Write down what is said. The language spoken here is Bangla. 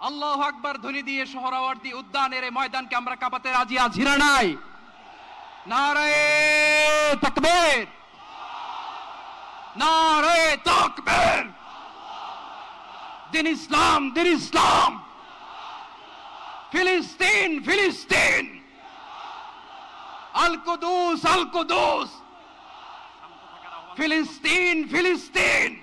আল্লাহ আকবার ধ্বনি দিয়ে সোহরাওয়ার্দী উদ্যানের এই ময়দানকে আমরা কাঁপাতে রাজি না নাই। নারায়ে তাকবীর। নারায়ে তাকবীর। দিন ইসলাম দিন ইসলাম। ফিলিস্তিন ফিলিস্তিন। আল কুদুস আল কুদুস ফিলিস্তিন ফিলিস্তিন